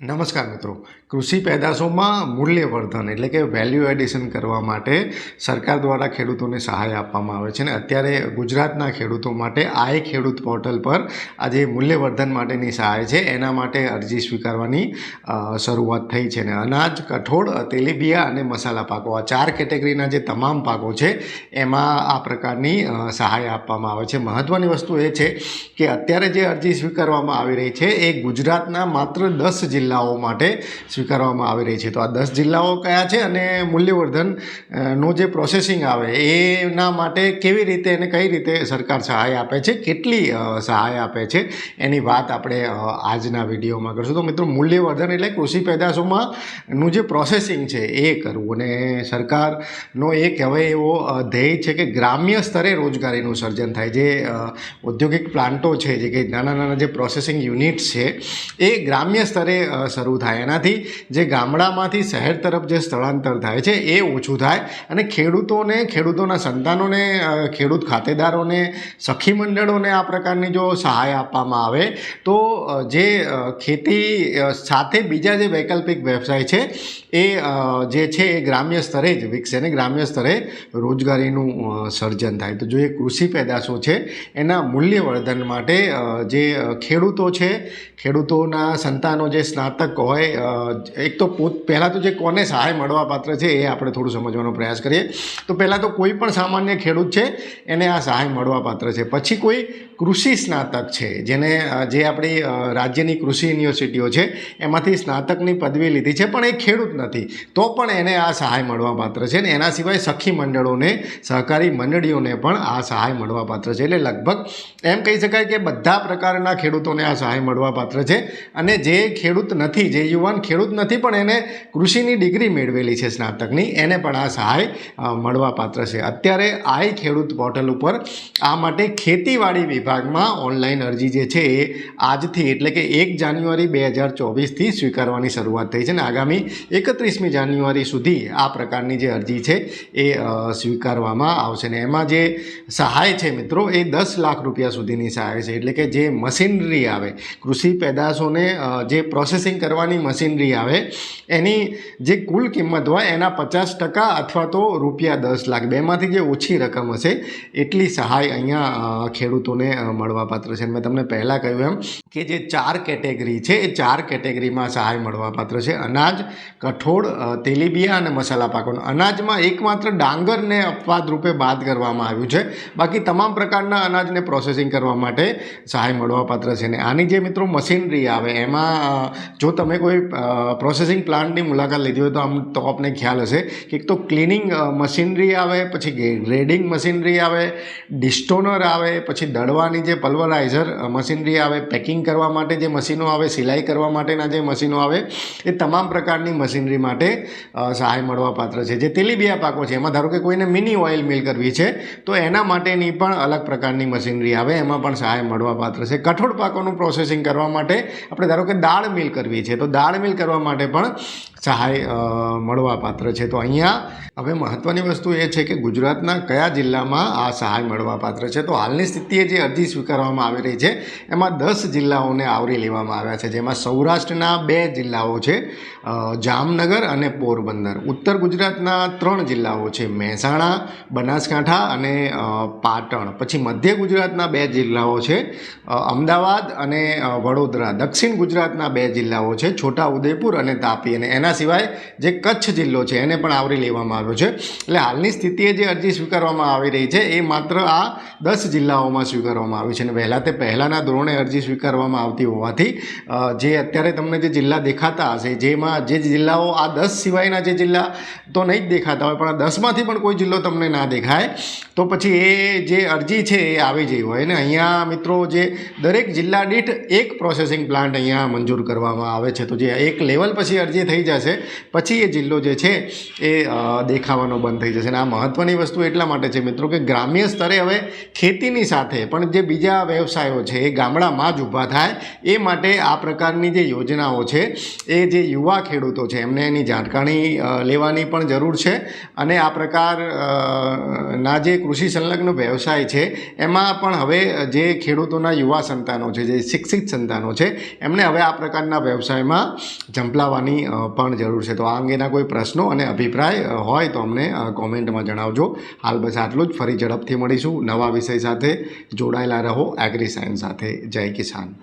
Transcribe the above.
નમસ્કાર મિત્રો. કૃષિ પેદાશોમાં મૂલ્યવર્ધન એટલે કે વેલ્યુ એડિશન કરવા માટે સરકાર દ્વારા ખેડૂતોને સહાય આપવામાં આવે છે અને અત્યારે ગુજરાતના ખેડૂતો માટે આય ખેડૂત પોર્ટલ પર આ જે મૂલ્યવર્ધન માટેની સહાય છે. એના માટે અરજી સ્વીકારવાની શરૂઆત થઈ છે અને અનાજ, કઠોળ તેલીબિયા અને મસાલા પાકો આ ચાર કેટેગરીના જે તમામ પાકો છે એમાં આ પ્રકારની સહાય આપવામાં આવે છે. મહત્ત્વની વસ્તુ એ છે કે અત્યારે જે અરજી સ્વીકારવામાં આવી રહી છે એ ગુજરાતના માત્ર દસ જિલ્લાઓ માટે સ્વીકારવામાં આવી રહી છે. તો આ દસ જિલ્લાઓ કયા છે અને મૂલ્યવર્ધન અ, જે પ્રોસેસિંગ આવે એના માટે કેવી રીતે અને કઈ રીતે સરકાર સહાય આપે છે? કેટલી સહાય આપે છે? એની વાત આપણે આજના વિડીયોમાં કરશું. તો મિત્રો મૂલ્યવર્ધન એટલે કૃષિ પેદાશોમાં નું જે પ્રોસેસિંગ છે એ કરવું. અને સરકારનો એક હવે એવો ધ્યેય છે કે ગ્રામ્ય સ્તરે રોજગારીનું સર્જન થાય. જે ઔદ્યોગિક પ્લાન્ટો છે જે કે નાના નાના જે પ્રોસેસિંગ યુનિટ્સ છે એ ગ્રામ્ય સ્તરે શરૂ થાય એનાથી જે ગામડામાંથી શહેર તરફ જે સ્થળાંતર થાય છે એ ઓછું થાય અને ખેડૂતોને, ખેડૂતોના સંતાનોને ખેડૂત ખાતેદારોને, સખી મંડળોને આ પ્રકારની જો સહાય આપવામાં આવે તો જે ખેતી સાથે બીજા જે વૈકલ્પિક વ્યવસાય છે એ જે છે એ ગ્રામ્ય સ્તરે જ વિકસે અને ગ્રામ્ય સ્તરે રોજગારીનું સર્જન થાય. તો જો એ કૃષિ પેદાશો છે એના મૂલ્યવર્ધન માટે જે ખેડૂતો છે, ખેડૂતોના સંતાનો જે સ્નાતક હોય એક તો પોત, પહેલાં તો જે કોને સહાય મળવાપાત્ર છે એ આપણે થોડું સમજવાનો પ્રયાસ કરીએ. તો પહેલાં તો કોઈ પણ સામાન્ય ખેડૂત છે, એને આ સહાય મળવાપાત્ર છે. પછી કોઈ કૃષિ સ્નાતક છે, જેને જે આપણી રાજ્યની કૃષિ યુનિવર્સિટીઓ છે, એમાંથી સ્નાતકની પદવી લીધી છે, પણ એ ખેડૂત નથી. તો પણ એને આ સહાય મળવાપાત્ર છે ને એના સિવાય સખી મંડળોને, સહકારી મંડળીઓને પણ આ સહાય મળવાપાત્ર છે. એટલે લગભગ એમ કહી શકાય કે બધા પ્રકારના ખેડૂતોને આ સહાય મળવાપાત્ર છે અને જે ખેડૂત નથી, જે યુવાન ખેડૂત નથી, પણ એને કૃષિની ડિગ્રી મેળવેલી છે સ્નાતકની, એને પણ આ સહાય મળવા મળવાપાત્ર છે. અત્યારે આઈ ખેડૂત પોર્ટલ ઉપર આ માટે ખેતીવાડી વિભાગમાં ઓનલાઈન અરજી જે છે એ આજથી, એટલે કે એક જાન્યુઆરી બે હજાર ચોવીસથી સ્વીકારવાની શરૂઆત થઈ છે અને આગામી એકત્રીસમી જાન્યુઆરી સુધી આ પ્રકારની જે અરજી છે એ સ્વીકારવામાં આવશે. ને એમાં જે સહાય છે મિત્રો એ દસ લાખ રૂપિયા સુધીની સહાય છે. એટલે કે જે મશીનરી આવે, કૃષિ પેદાશોને જે જે પ્રોસેસિંગ કરવાની મશીનરી આવે, એની જે કુલ કિંમત હોય એના પચાસ ટકા અથવા તો રૂપિયા દસ લાખ. બેમાંથી જે ઓછી રકમ હશે, એટલી સહાય અહીંયા ખેડૂતોને મળવાપાત્ર છે. મેં તમને પહેલાં કહ્યું એમ કે જે ચાર કેટેગરી છે, એ ચાર કેટેગરીમાં સહાય મળવાપાત્ર છે. અનાજ, કઠોળ તેલીબિયા અને મસાલા પાકોનો. અનાજમાં એકમાત્ર ડાંગરને અપવાદ રૂપે બાદ કરવામાં આવ્યું છે. બાકી તમામ પ્રકારના અનાજને પ્રોસેસિંગ કરવા માટે સહાય મળવાપાત્ર છે ને. આની જે મિત્રો મશીનરી આવે, એમાં જો તમે કોઈ પ્રોસેસિંગ પ્લાન્ટની મુલાકાત લીધી હોય તો આમ તો આપને ખ્યાલ હશે કે એક તો ક્લિનિંગ મશીનરી આવે, પછી ગ્રેડિંગ મશીનરી આવે ડિસ્ટોનર આવે, પછી દળવાની જે પલ્વરાઇઝર મશીનરી આવે પેકિંગ કરવા માટે જે મશીનો આવે, સિલાઈ કરવા માટેના જે મશીનો આવે, એ તમામ પ્રકારની મશીનરી માટે સહાય સહાય મળવાપાત્ર છે. જે તેલીબિયા પાકો છે, એમાં ધારો કે કોઈને મિની ઓઇલ મિલ કરવી છે, તો એના માટેની પણ અલગ પ્રકારની મશીનરી આવે, એમાં પણ સહાય મળવાપાત્ર છે. કઠોળ પાકોનું પ્રોસેસિંગ કરવા માટે આપણે ધારો કે દાળ મિલ કરવી છે. તો દાળ મિલ કરવા માટે પણ સહાય મળવાપાત્ર છે. તો અહીંયા હવે મહત્ત્વની વસ્તુ એ છે કે ગુજરાતના કયા જિલ્લામાં આ સહાય મળવાપાત્ર છે. તો હાલની સ્થિતિએ જે અરજી સ્વીકારવામાં આવી રહી છે, એમાં દસ જિલ્લાઓને આવરી લેવામાં આવ્યા છે. જેમાં સૌરાષ્ટ્રના બે જિલ્લાઓ છે જામનગર અને પોરબંદર. ઉત્તર ગુજરાતના ત્રણ જિલ્લાઓ છે, મહેસાણા, બનાસકાંઠા અને પાટણ. પછી મધ્ય ગુજરાતના બે જિલ્લાઓ છે અમદાવાદ અને વડોદરા. દક્ષિણ ગુજરાતના બે જિલ્લાઓ છે, છોટા ઉદેપુર અને તાપી. અને એના સિવાય જે કચ્છ જિલ્લો છે, એને પણ આવરી લેવામાં આવ્યો છે. એટલે હાલની સ્થિતિએ જે અરજી સ્વીકારવામાં આવી રહી છે, એ માત્ર આ દસ જિલ્લાઓમાં સ્વીકારવામાં આવી છે. અને વહેલા તે પહેલાંના ધોરણે અરજી સ્વીકારવામાં આવતી હોવાથી જે અત્યારે તમને જે જિલ્લા દેખાતા હશે, જેમાં જે જિલ્લાઓ આ દસ સિવાયના જે જિલ્લા તો નહીં જ દેખાતા હોય, પણ આ દસમાંથી પણ કોઈ જિલ્લો તમને ના દેખાય, તો પછી એ જે અરજી છે, એ આવી જઈ હોય. ને અહીંયા મિત્રો જે દરેક જિલ્લા દીઠ એક પ્રોસેસિંગ પ્લાન્ટ અહીંયા મંજૂર કરવામાં આવે છે. તો જે એક લેવલ પછી અરજી થઈ જશે. પછી એ જિલ્લો જે છે એ દેખાવાનો બંધ થઈ જશે. અને આ મહત્ત્વની વસ્તુ એટલા માટે છે મિત્રો કે ગ્રામ્ય સ્તરે હવે ખેતીની સાથે પણ જે બીજા વ્યવસાયો છે એ ગામડામાં જ ઊભા થાય. એ માટે આ પ્રકારની જે યોજનાઓ છે એ જે યુવા ખેડૂતો છે એમને એની જાણકારી લેવાની પણ જરૂર છે. અને આ પ્રકાર ના જે કૃષિ સંલગ્ન વ્યવસાય છે એમાં પણ હવે જે ખેડૂતોના યુવા સંતાનો છે, જે શિક્ષિત સંતાનો છે એમને હવે આ પ્રકારના વ્યવસાયમાં ઝંપલાવવાની પણ જરૂર છે. તો આ અંગેના કોઈ પ્રશ્નો અને અભિપ્રાય હોય તો અમને કોમેન્ટમાં જણાવજો. હાલ બસ આટલું જ. ફરી ઝડપથી મળીશું. નવા વિષય સાથે જોડાયેલા રહો. એગ્રી સાયન્સ સાથે. જય કિસાન.